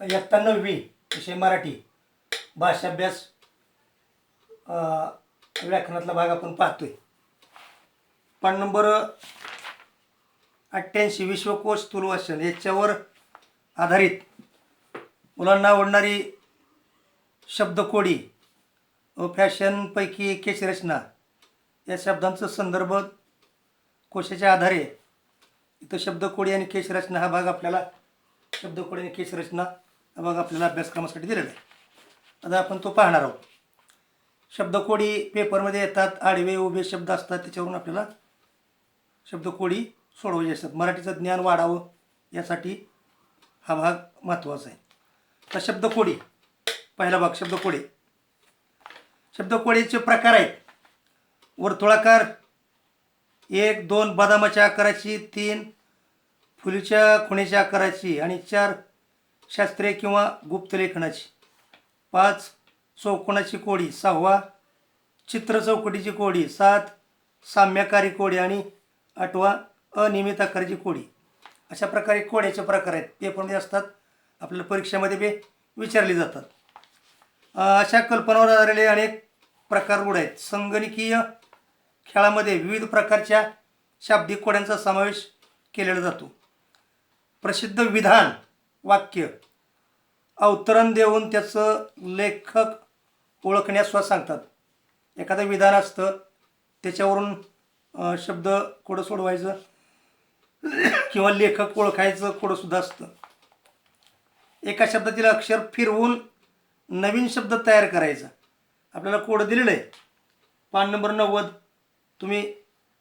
इयत्ता नववी विषय मराठी भाषाभ्यास व्याकरणातला भाग आपण पाहतोय. पान नंबर अठ्ठ्याऐंशी विश्वकोश स्थूलवाचन याच्यावर आधारित मुलांना आवडणारी शब्दकोडी व फॅशनपैकी केशरचना या शब्दांचं संदर्भ कोशाच्या आधारे इथं शब्दकोडी आणि केशरचना हा भाग आपल्याला शब्दकोडी आणि केशरचना मग भाग आपल्याला अभ्यासक्रमासाठी दिलेला आहे. आता आपण तो पाहणार आहोत. शब्दकोडी पेपरमध्ये येतात आडवे उभे शब्द असतात त्याच्यावरून आपल्याला शब्दकोडी सोडवायचे असतात. मराठीचं ज्ञान वाढावं यासाठी हा भाग महत्त्वाचा आहे. तर शब्दकोडी पहिला भाग शब्दकोडी. शब्दकोडीचे प्रकार आहेत. वर्तुळाकार एक दोन बदामाच्या आकाराची तीन फुलीच्या खुणेच्या आकाराची आणि चार शास्त्रीय किंवा गुप्तलेखनाची पाच चौकोणाची कोडी. सहावा चित्र चौकटीची कोडी. सात साम्यकारी कोडी. आणि आठवा अनियमित आकाराची कोडी. अशा प्रकारे कोड्याचे प्रकार आहेत. पेपरमध्ये असतात. आपल्याला परीक्षेमध्ये बी विचारले जातात. अशा कल्पनावर आधारलेले अनेक प्रकार रूढ आहेत. संगणकीय खेळामध्ये विविध प्रकारच्या शाब्दिक कोड्यांचा समावेश केलेला जातो. प्रसिद्ध विधान वाक्य. अवतरण देऊन त्याचं लेखक ओळखण्यास सुद्धा सांगतात. एखादं विधान असतं त्याच्यावरून शब्द कोडं सोडवायचं किंवा लेखक ओळखायचं कोडंसुद्धा असतं. एका शब्दातील अक्षर फिरवून नवीन शब्द तयार करायचा. आपल्याला कोड दिलेलं आहे. पान नंबर नव्वद तुम्ही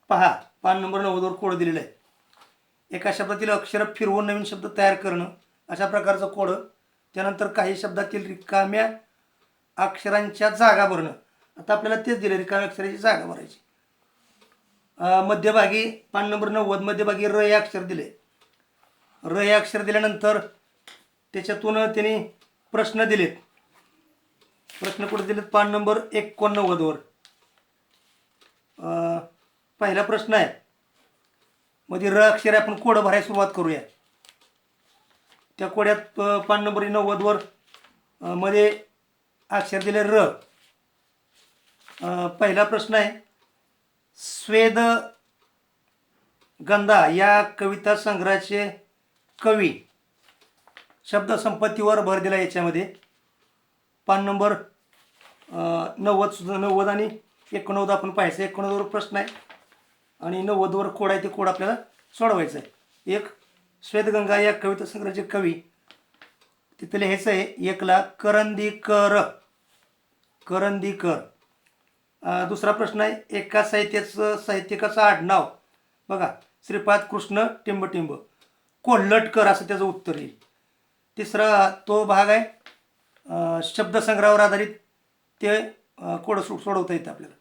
पहा पान नंबर नव्वदवर कोड दिलेलं आहे. एका शब्दातील अक्षर फिरवून नवीन शब्द तयार करणं अशा प्रकारचं कोड त्यानंतर काही शब्दातील रिकाम्या अक्षरांच्या जागा भरणं. आता आपल्याला तेच दिलं रिकाम्या अक्षराची जागा भरायची. मध्यभागी पान नंबर नव्वद मध्यभागी र हे अक्षर दिले. र हे अक्षर दिल्यानंतर त्याच्यातून त्यांनी प्रश्न दिलेत. प्रश्न कुठे दिलेत? पान नंबर एकोणनव्वदवर पहिला प्रश्न आहे. मध्ये र अक्षर आपण कोडं भरायला सुरुवात करूया. त्या कोड्यात पान नंबर नव्वदवर मध्ये अक्षर दिले र. पहिला प्रश्न आहे स्वेद गंधा या कविता संग्रहाचे कवी शब्दसंपत्तीवर भर दिला याच्यामध्ये. पान नंबर नव्वद सुद्धा नव्वद आणि एकोणनव्वद आपण पाहायचं. एकोणनव्वदवर प्रश्न आहे आणि नव्वदवर कोड आहे ते कोड आपल्याला सोडवायचं आहे. एक श्वेतगंगा या कविता संग्रहाचे कवी. तिथले हेच आहे एकला करंदीकर. करंदीकर. दुसरा प्रश्न आहे एका साहित्याचं साहित्यिकाचं आडनाव. बघा श्रीपाद कृष्ण टिंबटिंब. कोल्हटकर असं त्याचं उत्तर येईल. तिसरा तो भाग आहे शब्दसंग्रहावर आधारित. ते कोड सो सोडवता येतं आपल्याला.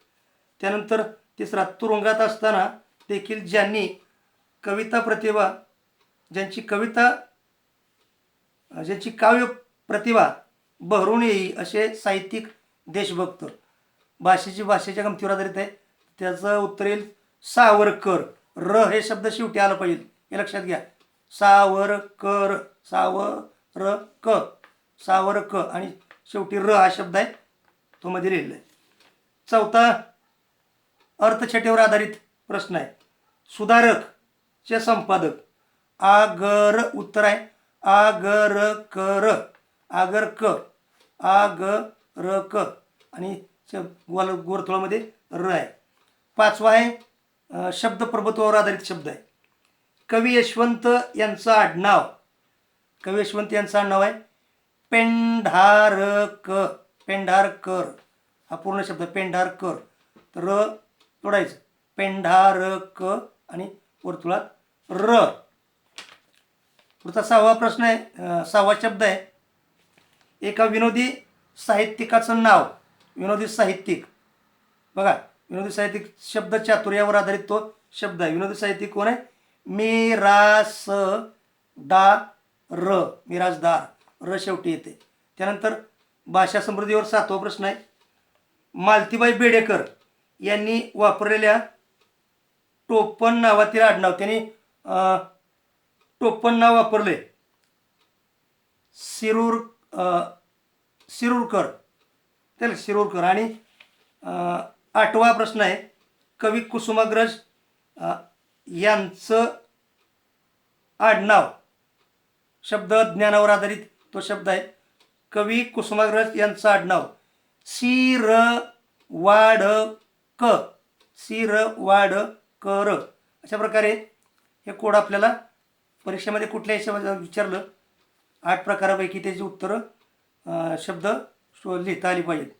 त्यानंतर तिसरा तुरुंगात असताना देखील ज्यांनी कविता प्रतिभा ज्यांची कविता ज्यांची काव्य प्रतिभा बहरून येई असे साहित्यिक देशभक्त भाषेची भाषेच्या गमतीवर आधारित आहे. त्याचं उत्तर येईल सावरकर. र हे शब्द शेवटी आलं पाहिजे. हे लक्षात घ्या. सावरकर सावर क सावर क आणि शेवटी र हा शब्द आहे तो मध्ये लिहिलेला आहे चौथा अर्थछटेवर आधारित प्रश्न आहे. सुधारक चे संपादक. आगर उत्तर आहे. आगर कर आगर क आग र क आणि गोल गोरथोळामध्ये र आहे. पाचवा आहे शब्द प्रभुत्वावर आधारित शब्द आहे. कवी यशवंत यांचं आडनाव. कवी यशवंत यांचं आडनाव आहे पेंढारक. पेंढारकर. हा पूर्ण शब्द पेंढारकर. तर र तोडायचं. पेंढारक आणि वर्तुळात र. पुढचा सहावा प्रश्न आहे सहावा शब्द आहे. एका विनोदी साहित्यिकाचं नाव विनोदी साहित्यिक. बघा विनोदी साहित्यिक शब्द चातुर्यावर आधारित तो शब्द आहे. विनोदी साहित्यिक कोण आहे? मिरास डा र मिराजदार र शेवटी येते. त्यानंतर भाषा समृद्धीवर सातवा प्रश्न आहे. मालतीबाई बेडेकर यांनी वापरलेल्या टोपण नावातील आडनाव त्यांनी टोपण नाव वापरले. शिरूर शिरूरकर. त्याला शिरूरकर. आणि आठवा प्रश्न आहे. कवी कुसुमाग्रज यांचं आडनाव. शब्द ज्ञानावर आधारित तो शब्द आहे. कवी कुसुमाग्रज यांचं आडनाव. सी र वाड क सी र वाड कर अशा प्रकारे हे कोड आपल्याला परीक्षेमध्ये कुठल्या शब्द विचारलं आठ प्रकारापैकी त्याची उत्तरं शब्द लिहिता आली पाहिजेत.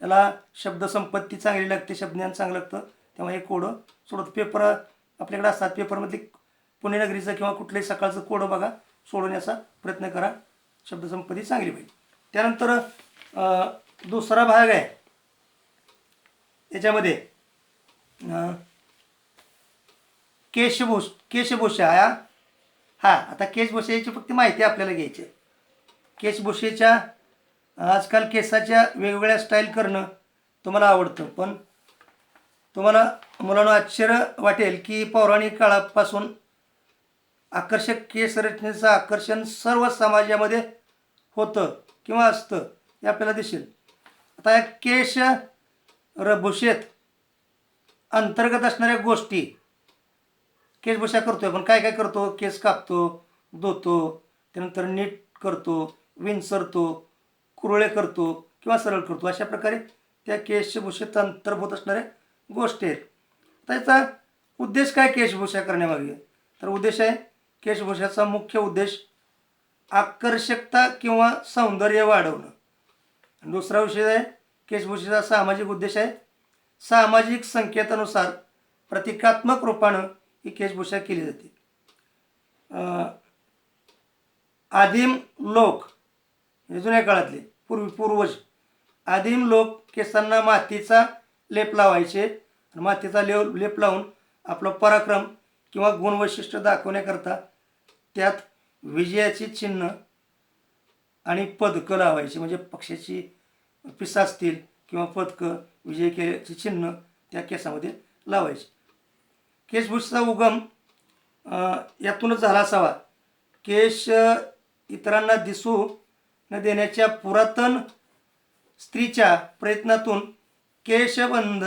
त्याला शब्दसंपत्ती चांगली लागते शब्दज्ञान चांगलं लागतं. त्यामुळे हे कोडं सोडत पेपर आपल्याकडे असतात पेपरमधले पुणेनगरीचं किंवा कुठलंही सकाळचं कोडं बघा सोडवण्याचा प्रयत्न करा. शब्दसंपत्ती चांगली पाहिजे. त्यानंतर दुसरा भाग आहे. त्याच्यामध्ये केशभूष केशभूषा हा. हां आता केशभूषेची फक्त माहिती आपल्याला घ्यायची आहे. केशभूषेच्या आजकाल केसाच्या वेगवेगळ्या स्टाईल करणं तुम्हाला आवडतं पण तुम्हाला मुलांना आश्चर्य वाटेल की पौराणिक काळापासून आकर्षक केस रचनेचं आकर्षण सर्व समाजामध्ये होतं किंवा असतं हे आपल्याला दिसेल आता या केश रभूषेत अंतर्गत असणाऱ्या गोष्टी केसभूषा करतोय आपण काय काय करतो? केस कापतो धुतो त्यानंतर नीट करतो विंचरतो कुरळे करतो किंवा सरळ करतो. अशा प्रकारे त्या केशभूषेत अंतर्भूत असणाऱ्या गोष्टी आहेत. त्याचा उद्देश काय केशभूषा करण्यामागे? तर उद्देश आहे केशभूषाचा मुख्य उद्देश आकर्षकता किंवा सौंदर्य वाढवणं. दुसरा विषय आहे केशभूषेचा सामाजिक उद्देश आहे. सामाजिक संकेतानुसार प्रतिकात्मक रूपानं ही केशभूषा केली जाते. आदिम लोक हे जुन्या काळातले पूर्वी पूर्वज आदिम लोक केसांना मातीचा लेप लावायचे आणि मातीचा लेव लेप लावून आपला पराक्रम किंवा गुणवैशिष्ट्य दाखवण्याकरता त्यात विजयाची चिन्ह आणि पदकं लावायची. म्हणजे पक्षाची पिसा असतील किंवा पदकं विजय केल्याची चिन्ह त्या केसामध्ये लावायची. केशभूषेचा उगम यातूनच झाला असावा. केश इतरांना दिसू न देण्याच्या पुरातन स्त्रीच्या प्रयत्नातून केशबंध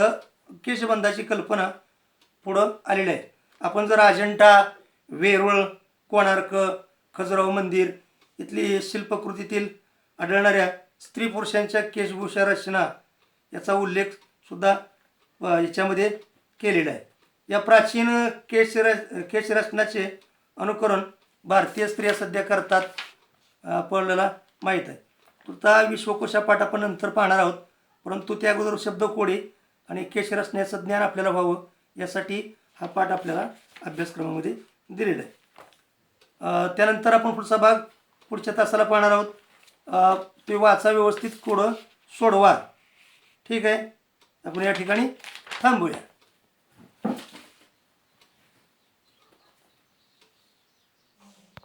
केशबंधाची कल्पना पुढं आलेली आहे. आपण जर अजंठा वेरूळ कोणार्क खजुराव मंदिर इथली शिल्पकृतीतील आढळणाऱ्या स्त्री पुरुषांच्या केशभूषा रचना याचा उल्लेख सुद्धा याच्यामध्ये केलेला आहे. या प्राचीन केशर केशरचनाचे अनुकरण भारतीय स्त्रिया सध्या करतात आपल्याला माहीत आहे. आता विश्वकोशा पाठ आपण नंतर पाहणार आहोत. परंतु त्या अगोदर शब्दकोडी आणि केशरचनेचं ज्ञान आपल्याला व्हावं यासाठी हा पाठ आपल्याला अभ्यासक्रमामध्ये दिलेला आहे. त्यानंतर आपण पुढचा भाग पुढच्या तासाला पाहणार आहोत. ते वाचा व्यवस्थित कोडं सोडवा. ठीक आहे? आपण या ठिकाणी थांबूया.